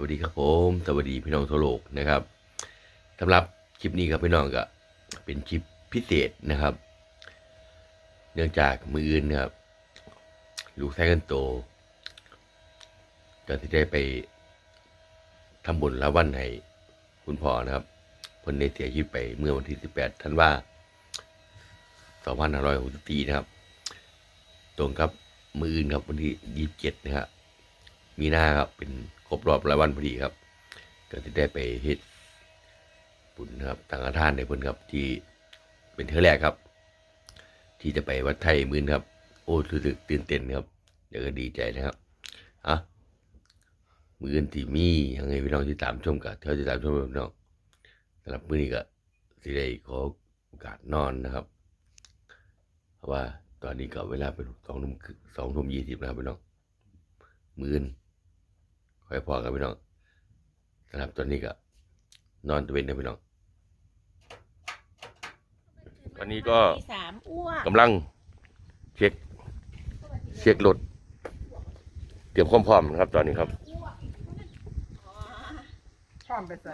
วัสดีครับผมสวัสดีพี่น้องทั่วโลกนะครับสำหรับคลิปนี้ครับพี่น้องก็เป็นคลิปพิเศษนะครับ เนื่องจากมืออื่นนะครับลูกไส้กันโตก็ที่ได้ไปทำบุญละวันให้คุณพ่อนะครับคนได้เสียชีวิตไปเมื่อวันที่ 18ธันวา2564นะครับ ตรงกับมืออื่นครับวันที่ 27นะครับ มีหน้าครับเป็นครบรอบรายวันพอดีครับ ก็จะได้ไปเฮ็ดบุญครับทางอาทานในเพิ่นครับที่เป็นเท่อแรกครับ ที่จะไปวัดไทยมือนครับ โอ้รู้สึกตื่นเต้นครับเดี๋ยวก็ดีใจนะครับอะมืออื่นที่มียังไงพี่น้องที่ตามชมกับเท่าที่ตามชมพี่น้องสำหรับมื้อนี้ก็สิได้ขอโอกาสนอนนะครับเพราะว่าตอนนี้ก็เวลาเป็นสองทุ่มสองทุ่มยี่สิบนะครับพี่น้องมื่น ค่อยพอกันพี่น้องสำหรับตอนนี้ก็นอนตะเวนนะพี่น้อง ตอนนี้ก็สามอ้วกกำลังเช็คเช็ครถเตรียมความพร้อมนะครับ ตอนนี้ครับพร้อมไปใส่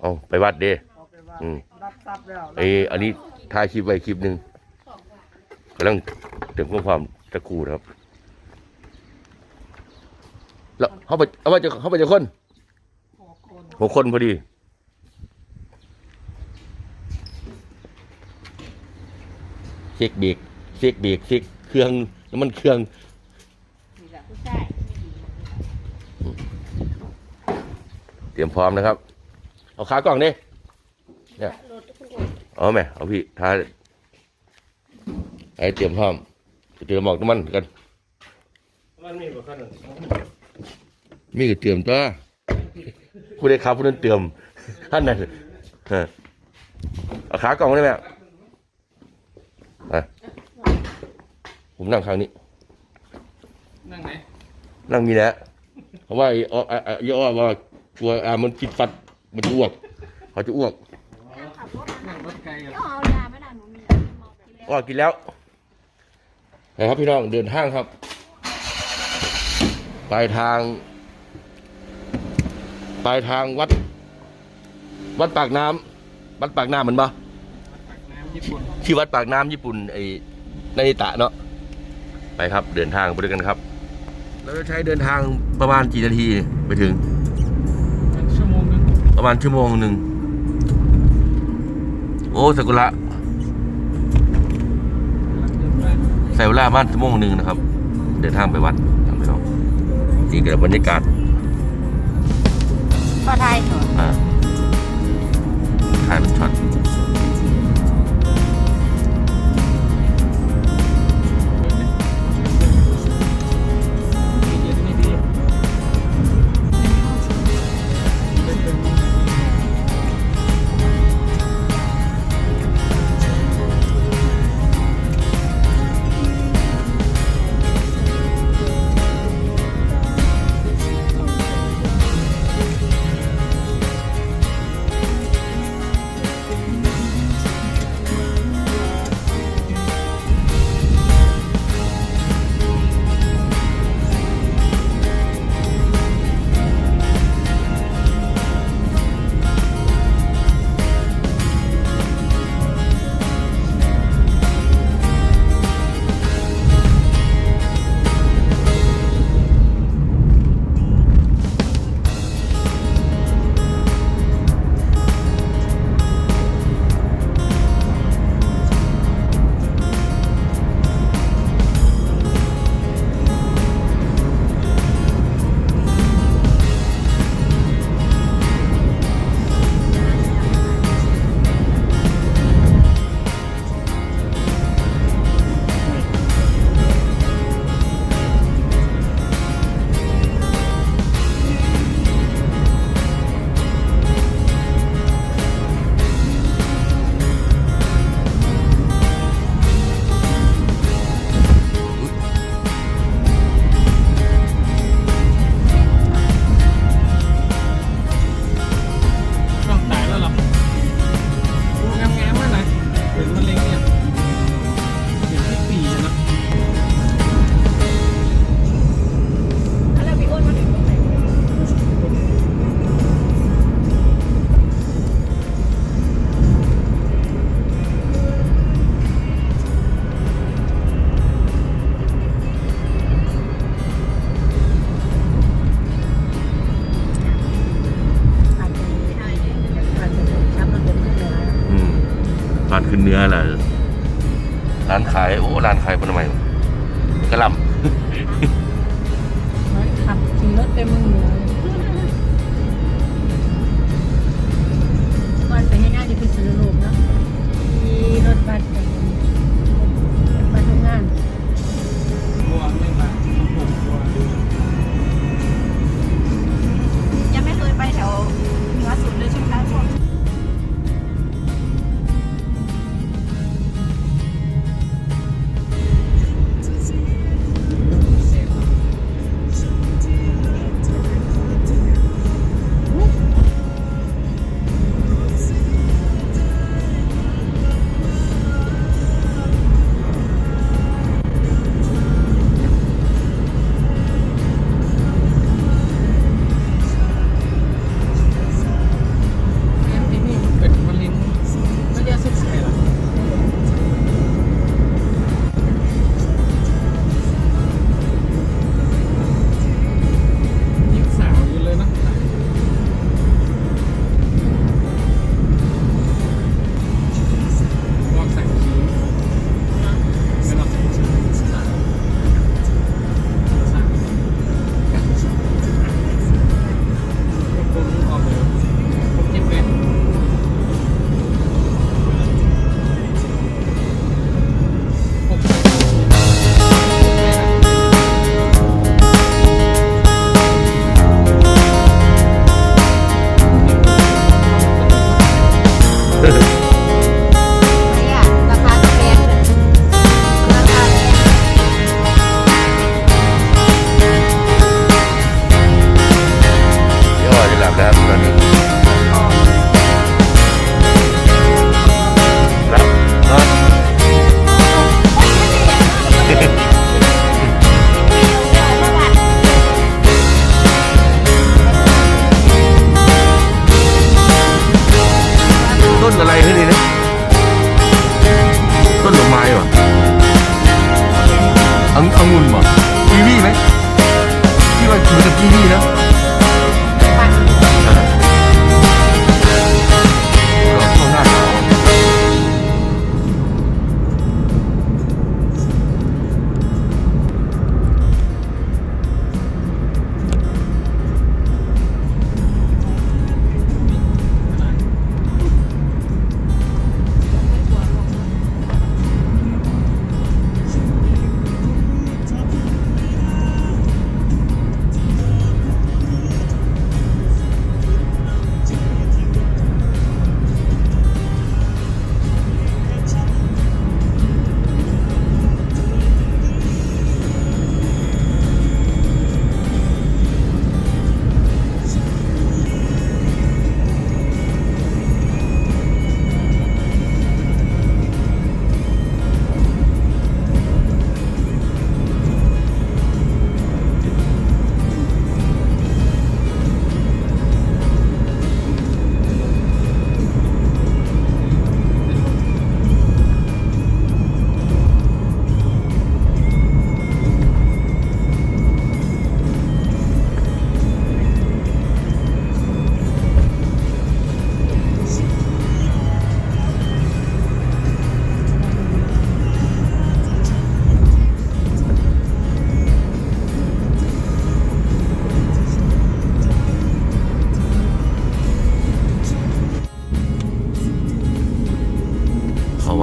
เอาไปวัดเด้เอาไปว่าอืมรับทรัพย์แล้วไออันนี้ถ่ายคลิปไว้คลิปหนึ่งกำลังเตรียมความพร้อมตะครูนะครับ แล้วเขาไปเอาไปจะเขาไปจะคนหกคนหกคนพอดี เช็คเบรกเช็คเบรกเช็คเครื่องน้ำมันเครื่องนี่แหละผู้ชายเตรียมพร้อมนะครับ เอาขากล่องดิเนี่ยรถคุณเอาไหมเอาพี่ท้าไอ้เตรียมพร้อมจะเตรียมหมอกน้ำมันกันมันมีบ่ขนาด มีก็เตรียมตัวผู้ใดขับผู้นั้นเตรียมท่านนั้นฮะเอาขากล่องได้ไหมอะผมนั่งข้างนี้ นั่งไหน นั่งมีแหล้วเพราะว่าไอ้อ้อไอ้ไอ้ย่อว่ากลัวอ่ามันกินฟัดมันจะอ้วก เขาจะอ้วกขับรถนั่งรถไกลกันเอายาไม่ได้หนูมีเมากินแล้วอ้วกกินแล้วนะครับพี่น้องเดินทางครับ ปลายทาง ปลายทางวัด วัดปากน้ำวัดปากน้ำเหมือนปะน้ำญี่ปุ่นชื่อวัดปากน้ำญี่ปุ่นไอ้นาริตะเนาะไปครับเดินทางไปด้วยกันครับ เราจะใช้เดินทางประมาณกี่นาทีไปถึง เป็นชั่วโมงนึงประมาณชั่วโมงหนึ่ง โอ้สกุระกำลังเดินไปใส่เวลาบ้านชั่วโมงหนึ่งนะครับ เดินทางไปวัดทางไปน้องนี่เกิดบรรยากาศ ปลาไทยเหรออ่าถ่ายเป็นช็อต Real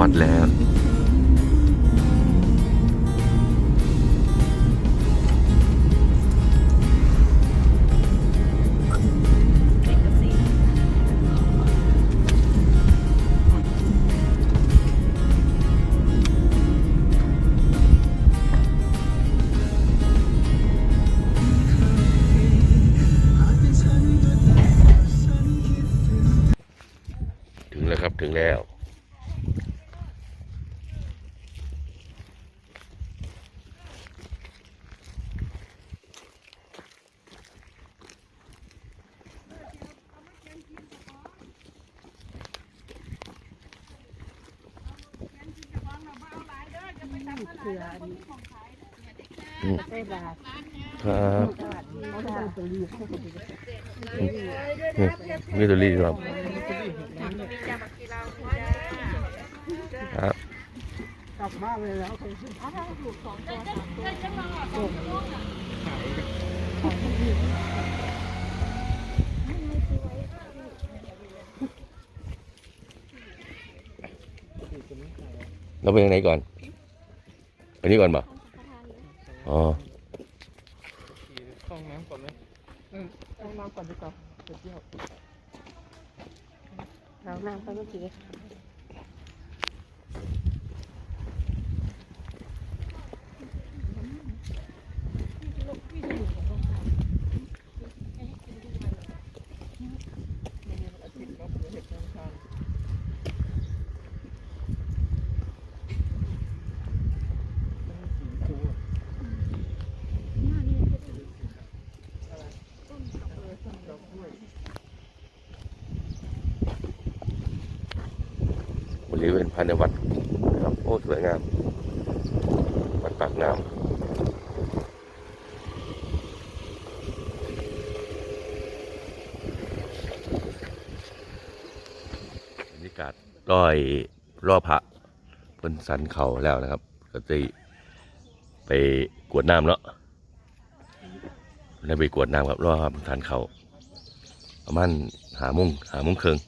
วัดแล้ว ถึงแล้วครับถึงแล้ว ได้บาทครับนี่ตัวรีครับครับกลับมาเลยแล้วเราไปทางไหนก่อนไปนี่ก่อนป่อ๋อ ห้องน้ำก่อนไหมเออเข้าห้องน้ำก่อนดีกว่าเดี๋ยวเที่ยว เรานั่งไปเมื่อกี้บ ริเวณภายในวัดนะครับโอ้สวยงาม วัดปากน้ำบรรยากาศรอยรอบพระเพิ่นสันเขาแล้วนะครับ ก็จะไปกวดน้ำเนาะได้ไปกวดน้ำครับรอบสันเขาประมาณหามุงหามุงเครึ่ง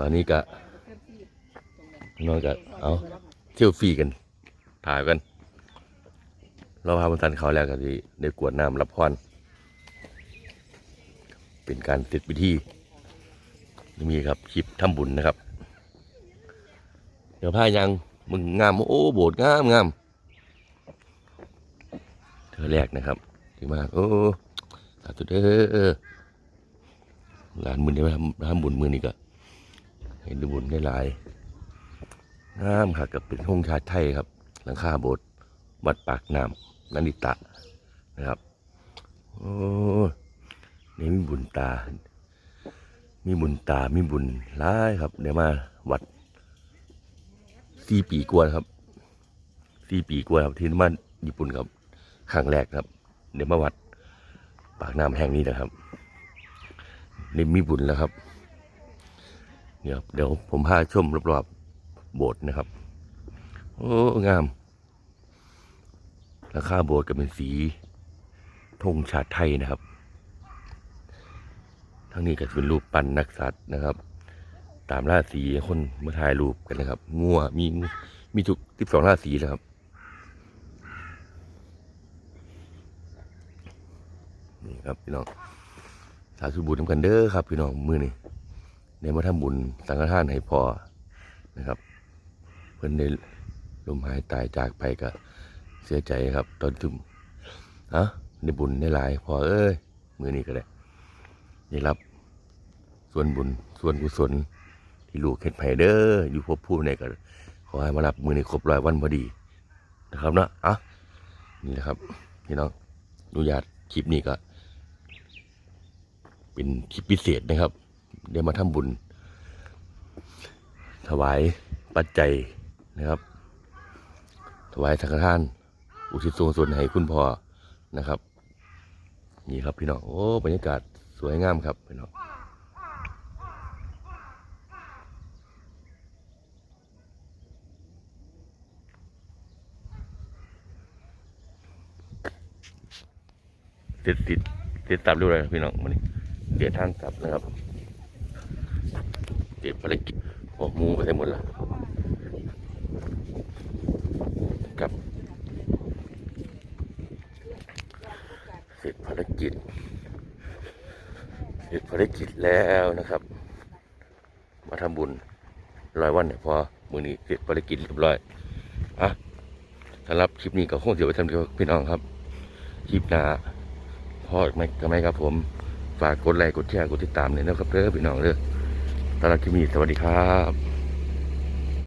ตอนนี้ก็น้องก็เอาเที่ยวฟรีกันถ่ายกัน เราพาบนสันเขาแล้วก็ที่ได้กวดน้ำรับพรเป็นการติดพิธีนี่มีครับคลิปทำบุญนะครับ เดี๋ยวพายังมึงงามโอ้โบสถ์งามงามเธอแรกนะครับที่มาโอ้สาธุเด้อหลานมือนี้มาทำทำบุญมือนี้ก็ เห็นบุญได้หลายงามค่ะกับเป็นห้องชาติไทยครับ หลังคาโบสถ์วัดปากน้ำนันิตะนะครับ โอ้นี่มีบุญตา มีบุญตา มีบุญร้ายครับเดี๋ยวมาวัดสี่ปีกว่าครับสี่ปีกว่าครับที่มาญี่ปุ่นครับครั้งแรกครับ เดี๋ยวมาวัดปากน้ำแห่งนี้นะครับนี่มีบุญแล้วครับ เดี๋ยวเดี๋ยวผมพาชมรอบๆโบสถ์นะครับ โอ้งาม ราคาโบสถ์ก็เป็นสีธงชาติไทยนะครับ ทั้งนี้ก็เป็นรูปปั้นนักสัตว์นะครับ ตามราศีคนมาถ่ายรูปกันนะครับงัวมีมีทุกทิบสองราศีแล้วครับนี่ครับพี่น้องสาธุบุญทำกันเด้อครับ พี่น้องมือนี่ ได้มาทำบุญสังฆทานให้พ่อนะครับ เพิ่นได้ลมหายตายจากไปก็เสียใจครับ ตอนทุ่มฮะได้บุญได้หลายพ่อเอ้ยมือนี้ก็ได้ได้รับ ส่วนบุญส่วนกุศล ที่ลูกเฮ็ดไผ่เด้ออยู่ภพภูมิไหนก็ขอให้มารับมือในครบร้อยวันพอดีนะครับเนาะอะนี่แหละครับพี่น้องอนุญาตคลิปนี้ก็ เป็นคลิปพิเศษนะครับ ได้มาทำบุญ ถวายปัจจัยนะครับ ถวายสังฆทาน อุทิศส่วนส่วนให้คุณพ่อนะครับ นี่ครับพี่น้องโอ้บรรยากาศสวยงามครับพี่น้องติดติดติดตามดูเลยพี่น้องวันเดียดท่างกลับนะครับ เก็บภารกิจหัวมูไปได้หมดแล้วครับเสร็จภารกิจ เสร็จภารกิจแล้วนะครับ มาทำบุญร้อยวันเนี่ยพอมือนี้เสร็จภารกิจเรียบร้อยอะสำหรับคลิปนี้ก็คงจะไปทำเดียวพี่น้องครับคลิปหน้าพ่อไหมทำไมครับผม ฝากกดไลค์กดแชร์กดติดตามเลยนะครับเด้อพี่น้องเด้อ สำหรับคลิปนี้สวัสดีครับ